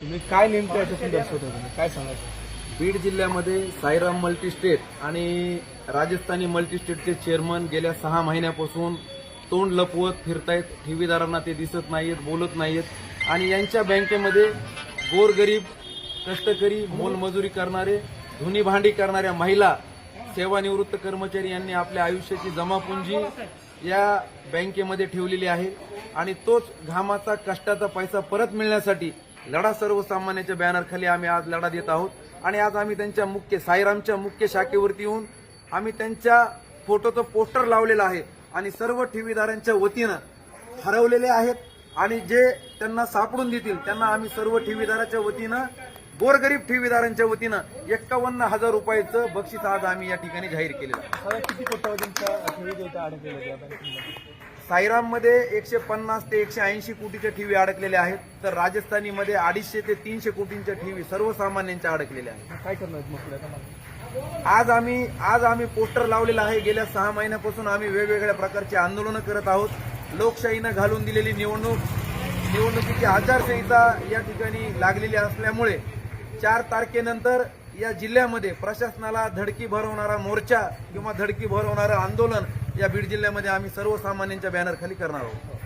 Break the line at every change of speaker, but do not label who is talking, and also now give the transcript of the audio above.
तुम्ही काय नेमकं याच्यातून दर्शवता तुम्ही? काय सांगायचं
बीड जिल्ह्यामध्ये साईराम मल्टीस्टेट आणि राजस्थानी मल्टीस्टेटचे चेअरमन गेल्या सहा महिन्यापासून तोंड लपवत फिरतायत. ठेवीदारांना ते दिसत नाहीत बोलत नाहीत आणि यांच्या बँकेमध्ये गोरगरीब कष्टकरी मोलमजुरी करणारे धुनी भांडी करणाऱ्या महिला सेवानिवृत्त कर्मचारी यांनी आपल्या आयुष्याची जमापुंजी या बँकेमध्ये ठेवलेली आहे. आणि तोच घामाचा कष्टाचा पैसा परत मिळण्यासाठी लढा सर्वसामान्याच्या बॅनरखाली आम्ही आज लढा देत आहोत. आणि आज आम्ही त्यांच्या मुख्य साईरामच्या मुख्य शाखेवरती येऊन आम्ही त्यांच्या फोटोचं पोस्टर लावलेलं आहे. आणि सर्व ठेवीदारांच्या वतीनं हरवलेले आहेत. आणि जे त्यांना सापडून देतील त्यांना आम्ही सर्व ठेवीदाराच्या वतीनं गोरगरीब ठेवीदारांच्या वतीनं एक्कावन्न हजार रुपयाचं बक्षीस आज आम्ही या ठिकाणी जाहीर केलेलं आहे. साईराममध्ये एकशे पन्नास ते एकशे ऐंशी कोटीच्या ठेवी अडकलेल्या आहेत. तर राजस्थानीमध्ये अडीचशे ते तीनशे कोटींच्या ठेवी सर्वसामान्यांच्या अडकलेल्या आहेत.
काय करणार?
आज आम्ही आज आम्ही पोस्टर लावलेलं आहे. गेल्या सहा महिन्यापासून आम्ही वेगवेगळ्या प्रकारची आंदोलनं करत आहोत. लोकशाहीनं घालून दिलेली निवडणूक निवडणुकीची आचारसंहिता या ठिकाणी लागलेली असल्यामुळे चार तारखेनंतर या जिल्ह्यामध्ये प्रशासनाला धडकी भरवणारा मोर्चा किंवा धडकी भरवणारं आंदोलन या बीड जिल्ह्यामध्ये आम्ही सर्वसामान्यांच्या बॅनरखाली करणार आहोत.